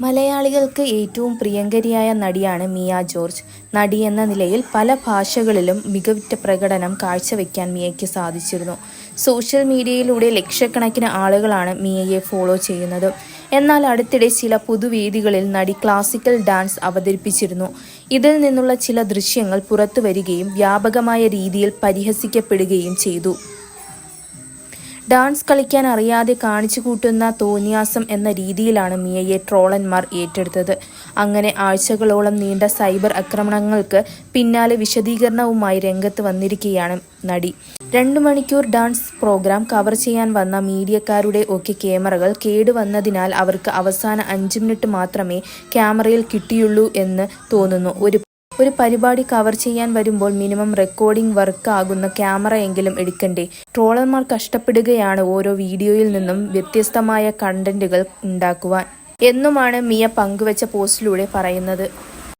മലയാളികൾക്ക് ഏറ്റവും പ്രിയങ്കരിയായ നടിയാണ് മിയ ജോർജ്. നടി എന്ന നിലയിൽ പല ഭാഷകളിലും മികവുറ്റ പ്രകടനം കാഴ്ചവെക്കാൻ മിയയ്ക്ക് സാധിച്ചിരുന്നു. സോഷ്യൽ മീഡിയയിലൂടെ ലക്ഷക്കണക്കിന് ആളുകളാണ് മിയയെ ഫോളോ ചെയ്യുന്നത്. എന്നാൽ അടുത്തിടെ ചില പൊതുവേദികളിൽ നടി ക്ലാസിക്കൽ ഡാൻസ് അവതരിപ്പിച്ചിരുന്നു. ഇതിൽ നിന്നുള്ള ചില ദൃശ്യങ്ങൾ പുറത്തുവരികയും വ്യാപകമായ രീതിയിൽ പരിഹസിക്കപ്പെടുകയും ചെയ്തു. ഡാൻസ് കളിക്കാൻ അറിയാതെ കാണിച്ചു കൂട്ടുന്ന തോന്നിയാസം എന്ന രീതിയിലാണ് മിയയെ ട്രോളന്മാർ ഏറ്റെടുത്തത്. അങ്ങനെ ആഴ്ചകളോളം നീണ്ട സൈബർ ആക്രമണങ്ങൾക്ക് പിന്നാലെ വിശദീകരണവുമായി രംഗത്ത് വന്നിരിക്കുകയാണ് നടി. രണ്ടു മണിക്കൂർ ഡാൻസ് പ്രോഗ്രാം കവർ ചെയ്യാൻ വന്ന മീഡിയക്കാരുടെ ഒക്കെ ക്യാമറകൾ കേടുവന്നതിനാൽ അവർക്ക് അവസാന അഞ്ച് മിനിറ്റ് മാത്രമേ ക്യാമറയിൽ കിട്ടിയുള്ളൂ എന്ന് തോന്നുന്നു. ഒരു ഒരു പരിപാടി കവർ ചെയ്യാൻ വരുമ്പോൾ മിനിമം റെക്കോർഡിംഗ് വർക്ക് ആകുന്ന ക്യാമറ എങ്കിലും എടുക്കണ്ടേ? ട്രോളർമാർ കഷ്ടപ്പെടുകയാണ് ഓരോ വീഡിയോയിൽ നിന്നും വ്യത്യസ്തമായ കണ്ടന്റുകൾ ഉണ്ടാക്കുവാൻ. എന്നുമാണ് മിയ പങ്കുവച്ച പോസ്റ്റിലൂടെ പറയുന്നത്.